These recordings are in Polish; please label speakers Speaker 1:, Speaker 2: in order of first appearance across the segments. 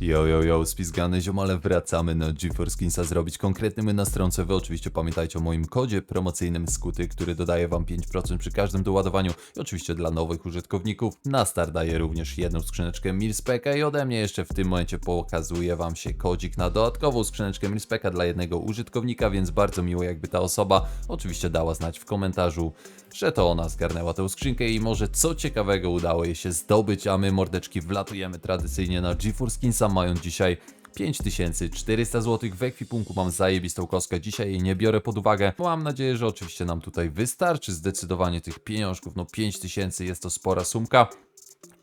Speaker 1: Yo, yo, yo, spizgane ziomale, wracamy na GeForce zrobić konkretny my na stronce. Wy oczywiście pamiętajcie o moim kodzie promocyjnym Skuty, który dodaje wam 5% przy każdym doładowaniu i oczywiście dla nowych użytkowników. Na start daje również jedną skrzyneczkę Milspeka i ode mnie jeszcze w tym momencie pokazuje wam się kodzik na dodatkową skrzyneczkę Milspeka dla jednego użytkownika, więc bardzo miło jakby ta osoba oczywiście dała znać w komentarzu, że to ona zgarnęła tę skrzynkę i może co ciekawego udało jej się zdobyć, a my mordeczki wlatujemy tradycyjnie na GeForce mając dzisiaj 5400 zł w ekwipunku, mam zajebistą kostkę, dzisiaj jej nie biorę pod uwagę, mam nadzieję, że oczywiście nam tutaj wystarczy. Zdecydowanie tych pieniążków, no 5000 jest to spora sumka.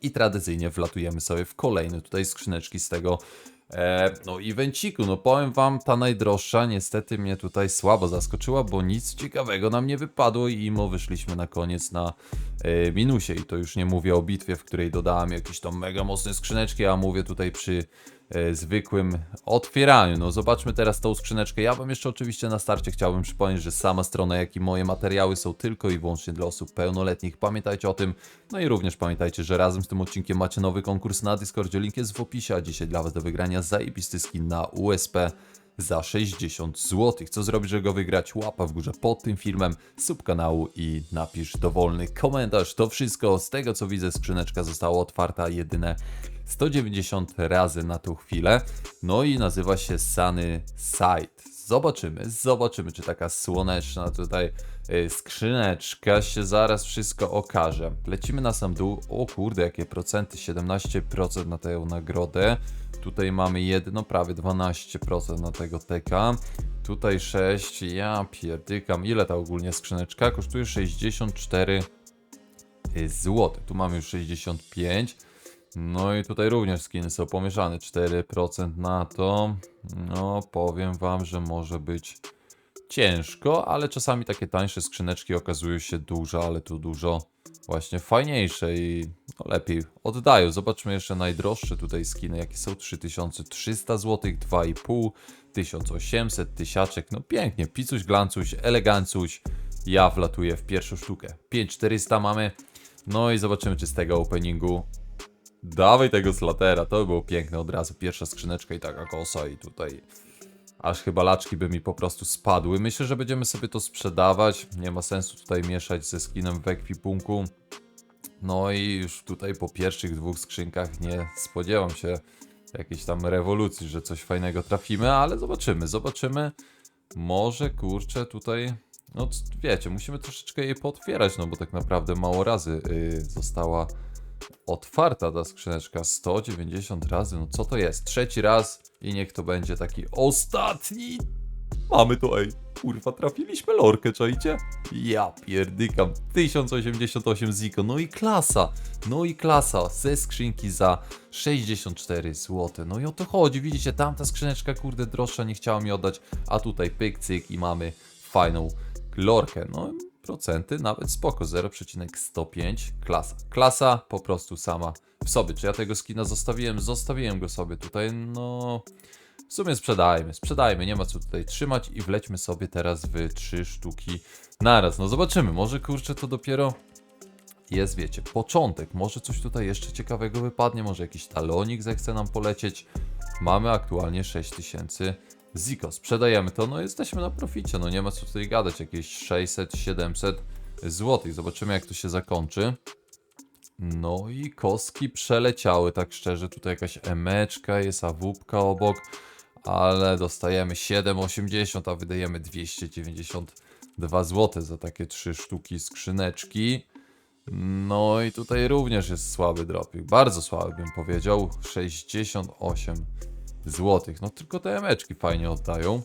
Speaker 1: I tradycyjnie wlatujemy sobie w kolejne tutaj skrzyneczki z tego E, no i węciku, no powiem wam, ta najdroższa niestety mnie tutaj słabo zaskoczyła, bo nic ciekawego nam nie wypadło i imo wyszliśmy na koniec na e, minusie. I to już nie mówię o bitwie, w której dodałem jakieś tam mega mocne skrzyneczki, a mówię tutaj przy zwykłym otwieraniu. No zobaczmy teraz tą skrzyneczkę. Ja wam jeszcze oczywiście na starcie chciałbym przypomnieć, że sama strona, jak i moje materiały są tylko i wyłącznie dla osób pełnoletnich. Pamiętajcie o tym. No i również pamiętajcie, że razem z tym odcinkiem macie nowy konkurs na Discordzie. Link jest w opisie, a dzisiaj dla was do wygrania zajebisty skin na USP za 60 zł. Co zrobić, żeby go wygrać? Łapa w górze pod tym filmem, sub kanału i napisz dowolny komentarz. To wszystko. Z tego co widzę, skrzyneczka została otwarta jedyne 190 razy na tą chwilę. No i nazywa się Sunny Side. Zobaczymy, zobaczymy, czy taka słoneczna tutaj y, skrzyneczka się zaraz wszystko okaże. Lecimy na sam dół. O kurde, jakie procenty? 17% na tę nagrodę. Tutaj mamy jedno, prawie 12% na tego teka. Tutaj 6, ja pierdykam. Ile ta ogólnie skrzyneczka? Kosztuje 64 zł. Tu mamy już 65. No i tutaj również skiny są pomieszane. 4% na to. No, powiem wam, że może być ciężko, ale czasami takie tańsze skrzyneczki okazują się duże, ale tu dużo właśnie fajniejsze i no, lepiej oddają. Zobaczmy jeszcze najdroższe tutaj skiny, jakie są 3300 zł, 2,5, 1800, tysiaczek, no pięknie, picuś, glancuś, elegancuś. Ja wlatuję w pierwszą sztukę. 5400 mamy, no i zobaczymy czy z tego openingu Dawaj tego slatera, to by było piękne od razu. Pierwsza skrzyneczka i taka kosa i tutaj aż chyba laczki by mi po prostu spadły. Myślę, że będziemy sobie to sprzedawać. Nie ma sensu tutaj mieszać ze skinem w ekwipunku. No i już tutaj po pierwszych dwóch skrzynkach nie spodziewam się jakiejś tam rewolucji, że coś fajnego trafimy, ale zobaczymy, zobaczymy. Może kurczę tutaj, no wiecie, musimy troszeczkę jej pootwierać, no bo tak naprawdę mało razy yy, została otwarta ta skrzyneczka 190 razy. No co to jest? Trzeci raz i niech to będzie taki ostatni. Mamy to, ej. Kurwa, trafiliśmy lorkę, czajcie? Ja pierdykam. 1088 ziko. No i klasa. No i klasa. Ze skrzynki za 64 zł. No i o to chodzi. Widzicie, tamta skrzyneczka, kurde, droższa nie chciała mi oddać. A tutaj pyk, cyk i mamy fajną lorkę. No procenty nawet spoko, 0,105, klasa. Klasa po prostu sama w sobie. Czy ja tego skina zostawiłem? Zostawiłem go sobie tutaj, no... W sumie sprzedajmy, sprzedajmy, nie ma co tutaj trzymać i wlećmy sobie teraz w trzy sztuki naraz. No zobaczymy, może kurczę to dopiero jest, wiecie, początek. Może coś tutaj jeszcze ciekawego wypadnie, może jakiś talonik zechce nam polecieć. Mamy aktualnie 6000 Ziko, sprzedajemy to, no jesteśmy na proficie, no nie ma co tutaj gadać, jakieś 600-700 zł. Zobaczymy jak to się zakończy. No i kostki przeleciały, tak szczerze, tutaj jakaś emeczka, jest awupka obok, ale dostajemy 7,80, a wydajemy 292 zł za takie trzy sztuki skrzyneczki. No i tutaj również jest słaby dropik, bardzo słaby bym powiedział, 68 złotych. No tylko te emeczki fajnie oddają.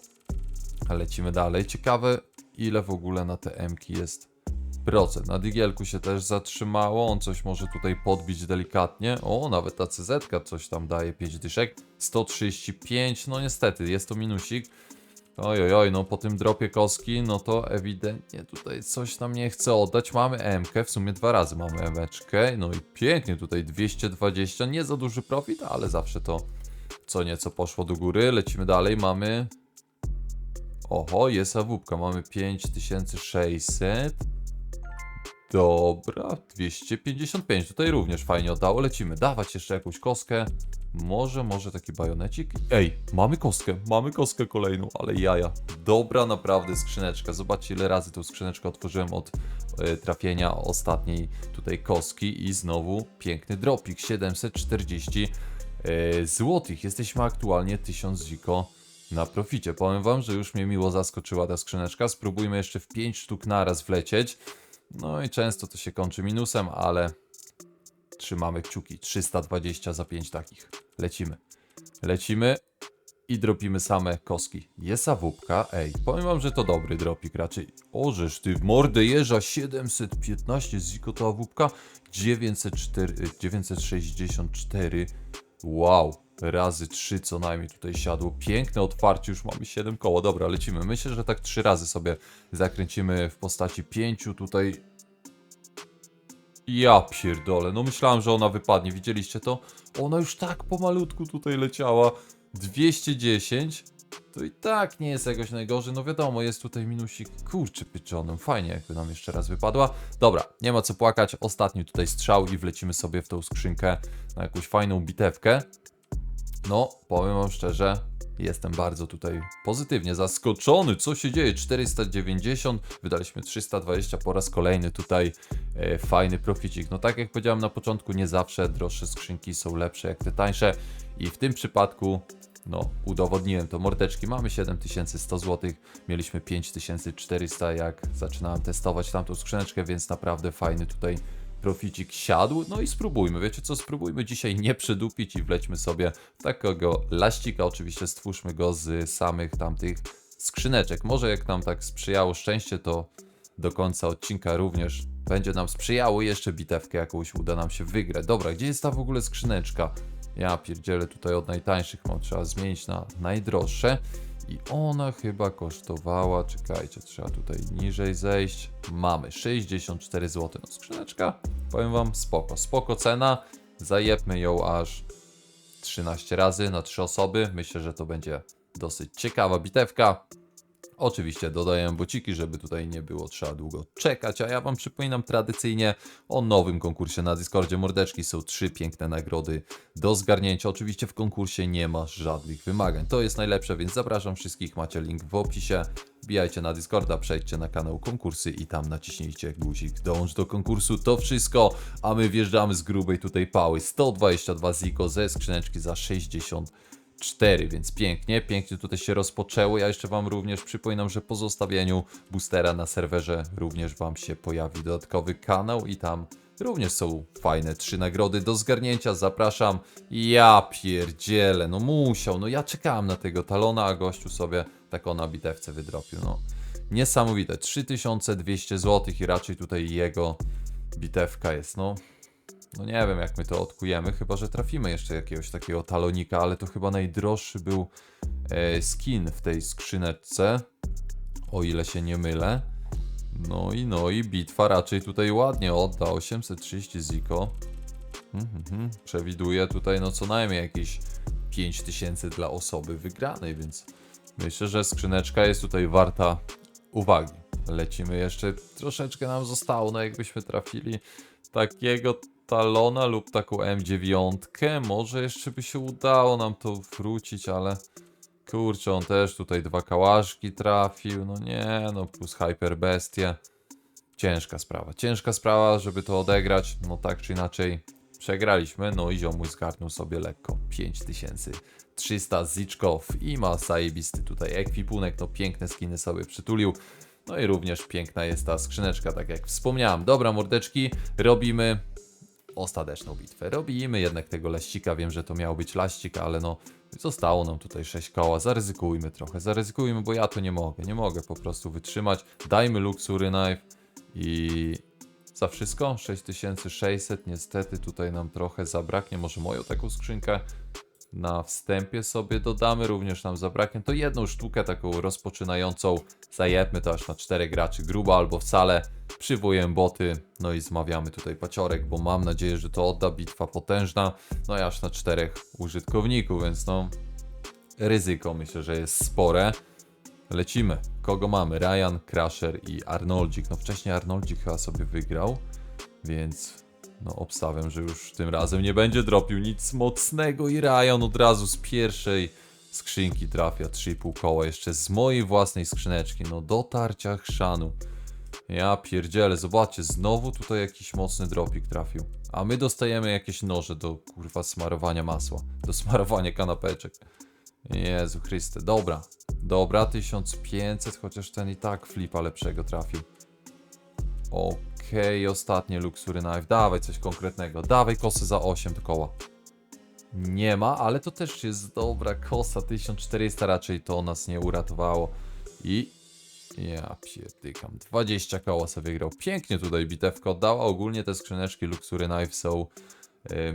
Speaker 1: A lecimy dalej. Ciekawe ile w ogóle na te emki jest procent. Na digielku się też zatrzymało, on coś może tutaj podbić delikatnie. O, nawet ta CZ coś tam daje 5 dyszek. 135, no niestety, jest to minusik. Oj, oj, no po tym dropie koski, no to ewidentnie tutaj coś nam nie chce oddać. Mamy MK, w sumie dwa razy mamy emeczkę, no i pięknie tutaj 220, nie za duży profit, ale zawsze to co nieco poszło do góry. Lecimy dalej, mamy... Oho, jest awupka, mamy 5600. Dobra, 255, tutaj również fajnie oddało. Lecimy, dawać jeszcze jakąś kostkę. Może, może taki bajonecik? Ej, mamy kostkę, mamy kostkę kolejną, ale jaja. Dobra, naprawdę skrzyneczka. Zobaczcie, ile razy tą skrzyneczkę otworzyłem od e, trafienia ostatniej tutaj kostki i znowu piękny dropik, 740 e, złotych. Jesteśmy aktualnie 1000 ziko na proficie. Powiem wam, że już mnie miło zaskoczyła ta skrzyneczka. Spróbujmy jeszcze w 5 sztuk naraz wlecieć. No i często to się kończy minusem, ale trzymamy kciuki. 320 za 5 takich. Lecimy. Lecimy i dropimy same koski. Jest awupka, ej, powiem wam, że to dobry dropik raczej. Ożeż ty, w mordę jeża, 715 ziko to awupka, 904, y, 964, wow, razy 3 co najmniej tutaj siadło. Piękne otwarcie, już mamy 7 koło, dobra, lecimy. Myślę, że tak 3 razy sobie zakręcimy w postaci 5 tutaj ja pierdolę, no myślałem, że ona wypadnie, widzieliście to? Ona już tak pomalutku tutaj leciała. 210 to i tak nie jest jakoś najgorzej, no wiadomo, jest tutaj minusik, kurczy pyczonym, fajnie jakby nam jeszcze raz wypadła. Dobra, nie ma co płakać, ostatni tutaj strzał i wlecimy sobie w tą skrzynkę na jakąś fajną bitewkę. No, powiem wam szczerze, jestem bardzo tutaj pozytywnie zaskoczony. Co się dzieje? 490, wydaliśmy 320 po raz kolejny tutaj e, fajny proficik. No tak jak powiedziałem na początku, nie zawsze droższe skrzynki są lepsze jak te tańsze i w tym przypadku no, udowodniłem to. Mordeczki mamy 7100 zł, mieliśmy 5400 jak zaczynałem testować tamtą skrzyneczkę, więc naprawdę fajny tutaj proficik siadł. No i spróbujmy, wiecie co, spróbujmy dzisiaj nie przydupić i wlećmy sobie takiego laścika. Oczywiście stwórzmy go z samych tamtych skrzyneczek. Może jak nam tak sprzyjało szczęście, to do końca odcinka również będzie nam sprzyjało jeszcze bitewkę jakąś uda nam się wygrać. Dobra, gdzie jest ta w ogóle skrzyneczka? Ja pierdzielę tutaj od najtańszych mam, trzeba zmienić na najdroższe. I ona chyba kosztowała, czekajcie, trzeba tutaj niżej zejść. Mamy 64 zł. No skrzyneczka, powiem wam, spoko, spoko cena. Zajebmy ją aż 13 razy na 3 osoby. Myślę, że to będzie dosyć ciekawa bitewka. Oczywiście dodaję bociki, żeby tutaj nie było trzeba długo czekać, a ja Wam przypominam tradycyjnie o nowym konkursie na Discordzie Mordeczki. Są trzy piękne nagrody do zgarnięcia. Oczywiście w konkursie nie ma żadnych wymagań. To jest najlepsze, więc zapraszam wszystkich. Macie link w opisie. Wbijajcie na Discorda, przejdźcie na kanał konkursy i tam naciśnijcie guzik dołącz do konkursu. To wszystko, a my wjeżdżamy z grubej tutaj pały. 122 ziko ze skrzyneczki za 60 4, więc pięknie, pięknie tutaj się rozpoczęło. Ja jeszcze Wam również przypominam, że po zostawieniu boostera na serwerze również Wam się pojawi dodatkowy kanał i tam również są fajne trzy nagrody do zgarnięcia. Zapraszam. Ja pierdzielę, no musiał, no ja czekałem na tego talona, a gościu sobie taką na bitewce wydropił, no. Niesamowite, 3200 zł i raczej tutaj jego bitewka jest, no no nie wiem, jak my to odkujemy, chyba że trafimy jeszcze jakiegoś takiego talonika, ale to chyba najdroższy był e, skin w tej skrzyneczce, o ile się nie mylę. No i no i bitwa raczej tutaj ładnie odda, 830 ziko. Mhm, mhm. Przewiduje tutaj no co najmniej jakieś 5000 dla osoby wygranej, więc myślę, że skrzyneczka jest tutaj warta uwagi. Lecimy jeszcze, troszeczkę nam zostało, no jakbyśmy trafili takiego talona lub taką M9. Może jeszcze by się udało nam to wrócić, ale kurczę, on też tutaj dwa kałaszki trafił. No nie, no plus Hyper Bestie. Ciężka sprawa, ciężka sprawa, żeby to odegrać. No tak czy inaczej przegraliśmy. No i ziomuj zgarnął sobie lekko 5300 ziczków i ma zajebisty tutaj ekwipunek. No piękne skiny sobie przytulił. No i również piękna jest ta skrzyneczka, tak jak wspomniałem. Dobra, mordeczki, robimy ostateczną bitwę. Robimy jednak tego laścika, wiem, że to miał być laścik, ale no zostało nam tutaj 6 koła, zaryzykujmy trochę, zaryzykujmy, bo ja to nie mogę, nie mogę po prostu wytrzymać. Dajmy Luxury Knife i za wszystko? 6600, niestety tutaj nam trochę zabraknie, może moją taką skrzynkę na wstępie sobie dodamy, również nam zabraknie. To jedną sztukę taką rozpoczynającą zajebmy to aż na 4 graczy grubo albo wcale. Przywołuję boty, no i zmawiamy tutaj paciorek, bo mam nadzieję, że to odda bitwa potężna. No i aż na 4 użytkowników, więc no ryzyko myślę, że jest spore. Lecimy. Kogo mamy? Ryan, Crusher i Arnoldzik. No wcześniej Arnoldzik chyba sobie wygrał, więc No obstawiam, że już tym razem nie będzie dropił nic mocnego i Ryan od razu z pierwszej skrzynki trafia 3,5 koła jeszcze z mojej własnej skrzyneczki. No dotarcia chrzanu. Ja pierdzielę, zobaczcie, znowu tutaj jakiś mocny dropik trafił. A my dostajemy jakieś noże do kurwa smarowania masła, do smarowania kanapeczek. Jezu Chryste, dobra, dobra, 1500, chociaż ten i tak flipa lepszego trafił. Okej, ostatnie Luxury Knife, dawaj coś konkretnego, dawaj kosy za 8 koła. Nie ma, ale to też jest dobra kosa, 1400 raczej to nas nie uratowało. I ja pierdykam. 20 koła sobie wygrał. Pięknie tutaj bitewka oddała. Ogólnie te skrzyneczki Luxury Knife są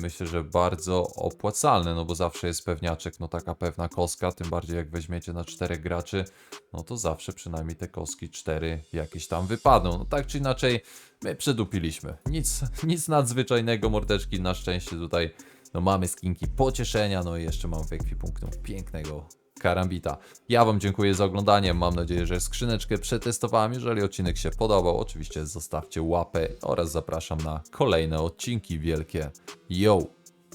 Speaker 1: myślę, że bardzo opłacalne, no bo zawsze jest pewniaczek, no taka pewna koska, tym bardziej jak weźmiecie na czterech graczy, no to zawsze przynajmniej te koski cztery jakieś tam wypadną. No tak czy inaczej, my przedupiliśmy. Nic, nic nadzwyczajnego, mordeczki, na szczęście tutaj no mamy skinki pocieszenia, no i jeszcze mam w ekwipunku pięknego karambita. Ja Wam dziękuję za oglądanie. Mam nadzieję, że skrzyneczkę przetestowałem. Jeżeli odcinek się podobał, oczywiście zostawcie łapę oraz zapraszam na kolejne odcinki wielkie. Yo!